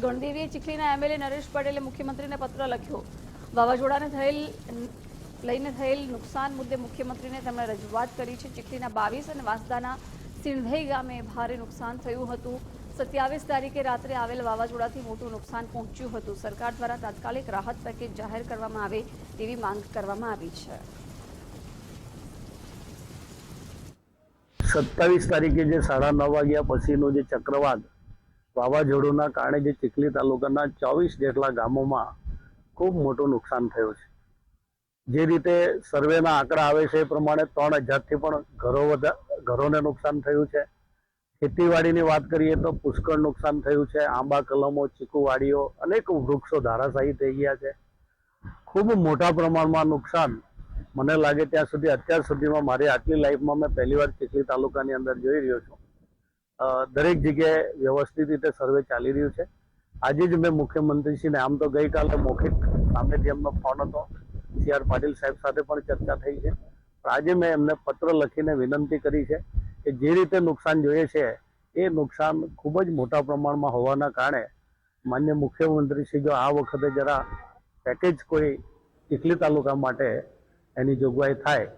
ગણદેવીએ ચીખલીના MLA Naresh પટેલે મુખ્યમંત્રીને પત્ર લખ્યો. વાવાઝોડાને થયેલ લઈને થયેલ નુકસાન મુદ્દે મુખ્યમંત્રીને તેમણે રજૂઆત કરી છે. ચીખલીના બાવીસ અને વાંસદાના સિંધઈ ગામે ભારે નુકસાન થયું હતું. સત્યાવીસ તારીખે રાત્રે આવેલ વાવાઝોડાથી મોટું નુકસાન પહોંચ્યું હતું. સરકાર દ્વારા તાત્કાલિક રાહત પેકેજ જાહેર કરવામાં આવે તેવી માંગ કરવામાં આવી છે. સત્તાવીસ તારીખે જે સાડા નવ વાગ્યા પછીનું જે ચક્રવાત વાવાઝોડુંના કારણે જે ચીખલી તાલુકાના ચોવીસ જેટલા ગામોમાં ખૂબ મોટું નુકસાન થયું છે. જે રીતે સર્વેના આંકડા આવે છે એ પ્રમાણે ત્રણ હજારથી પણ ઘરો વધા, ઘરોને નુકસાન થયું છે. ખેતીવાડીની વાત કરીએ તો પુષ્કળ નુકસાન થયું છે. આંબા, કલમો, ચીકુવાડીઓ અનેક વૃક્ષો ધારાશાહી થઈ ગયા છે. ખૂબ મોટા પ્રમાણમાં નુકસાન મને લાગે ત્યાં સુધી, અત્યાર સુધીમાં મારી આટલી લાઈફમાં મેં પહેલી વાર ચીખલી તાલુકાની અંદર જોઈ રહ્યો છું. દરેક જગ્યાએ વ્યવસ્થિત રીતે સર્વે ચાલી રહ્યું છે. આજે જ મેં મુખ્યમંત્રીશ્રીને, આમ તો ગઈકાલે મૌખિક સામેથી એમનો ફોન હતો. સી આર પાટીલ સાહેબ સાથે પણ ચર્ચા થઈ છે. પણ આજે મેં એમને પત્ર લખીને વિનંતી કરી છે કે જે રીતે નુકસાન જોઈએ છે, એ નુકસાન ખૂબ જ મોટા પ્રમાણમાં હોવાના કારણે માન્ય મુખ્યમંત્રીશ્રી જો આ વખતે જરા પેકેજ કોઈ ચીખલી તાલુકા માટે એની જોગવાઈ થાય.